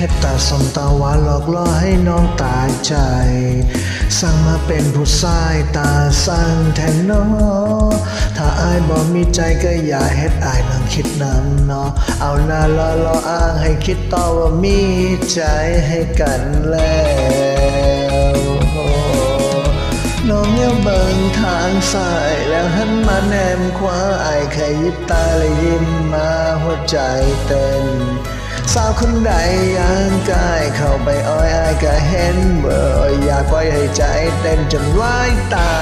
เฮ็ดตาสมตาหวานหลอกล่อให้น้องตายใจ สั่งมาเป็นผู้ชายตาสั่งแทนน้อถ้าอายบ่มีใจก็อย่าเฮ็ดอายนั่งคิดนำเนาะเอาหน้าล้อล้ออ้างให้คิดต่อว่ามีใจให้กันแล้วน้องเลี้ยวเบิงทางซ้ายแล้วหันมาแนมขวาไอายแค่ยิบตาและยิ้มมาหัวใจเต้น สาวคนใดย่างกายเข้าไปอ้อยอายก็เห็นเบอร์อยากปล่อยให้ใจเต้นจนวายตา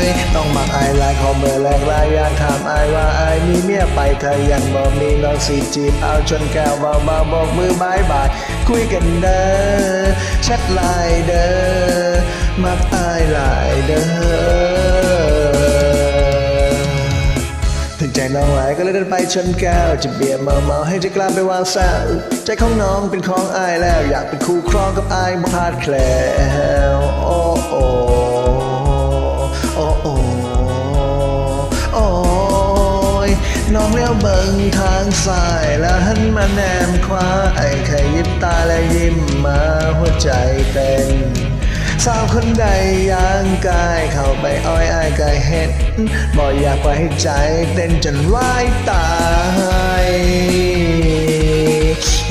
ย ต้องมักอายลายขอเบอร์แรกลายอยากถามอายว่าอายมีเมียไปเธอยังบ่มีน้องสีจีบเอาชนแก้วเบาๆบอกมือบายบายคุยกันเด้อแชทไลน์เด้อมักอายหลายเด้อ น้องหลายก็เลยเดินไปชนแก้วจะเบียร์เมาเมาให้ใจกล้าไปวางแซวใจของน้องเป็นของอายแล้ว อยากเป็นคู่ครองกับอายบ่พลาดแคล้วโอ้โอ้โอ้โอ้โอ้ยน้องเลี้ยวเบิ่งทางซ้ายแล้วหันมาแนมขวาไอ้แค่ยิบตาและยิ้มมาหัวใจเต้น สาวคนใดย่างกายเข้าไปอ้อยอายกายเห็ดบ่อยากไปให้ใจเต้นจนวายตาย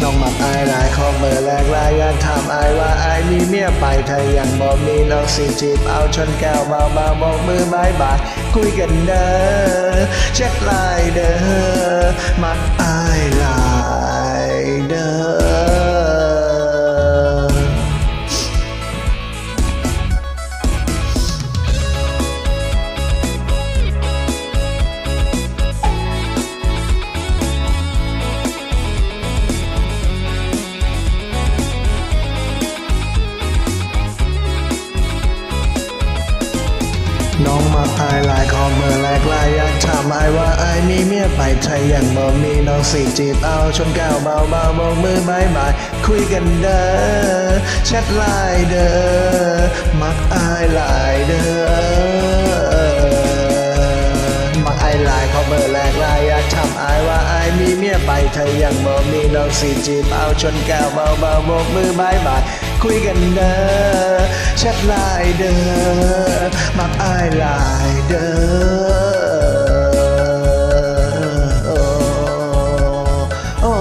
น้องมักอายหลายขอเบอร์แรกลายอยากถามอายว่าอายมีเมียไปเธอยังบ่มีน้องสิจีบเอาชนแก้วเบาๆบาบอกมือบายบายคุยกันเด้อแชทไลน์เด้อมักอายหลายเด้อ น้องมาอายหลายขอเมื่อแรกลายอยากถามอว่าอมีเมียไปไทยอยังบ่มีน้องสีจีบเอาชนแก้วเบาๆบอกมือบายบายคุยกันเด้อแชทไลน์เด้อมักไอายหลายเด้อมักอลายขอเบอร์แรกลายอยากถามอว่าอมีเมียไปไทยยังบ่มีน้องสีจีบเอาชนแก้วเบาๆบอกมือบายบายคุยกันเด้อ ชทไลน์เด้อมักอายหลายเด้อโอ้โอ้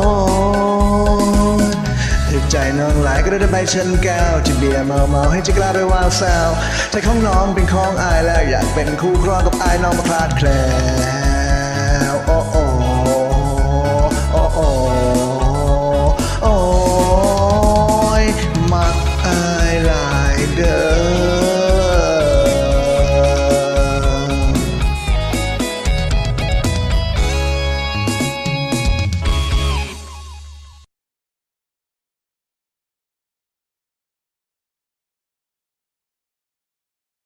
ถึกใจน้องหลายก็ได้ไปเชิญแก้วจะเบียร์เมาเมาให้จะกล้าไปวางแซวใจของน้องเป็นของอายแล้วอยากเป็นคู่ครองกับอายน้องมาพลาดแคล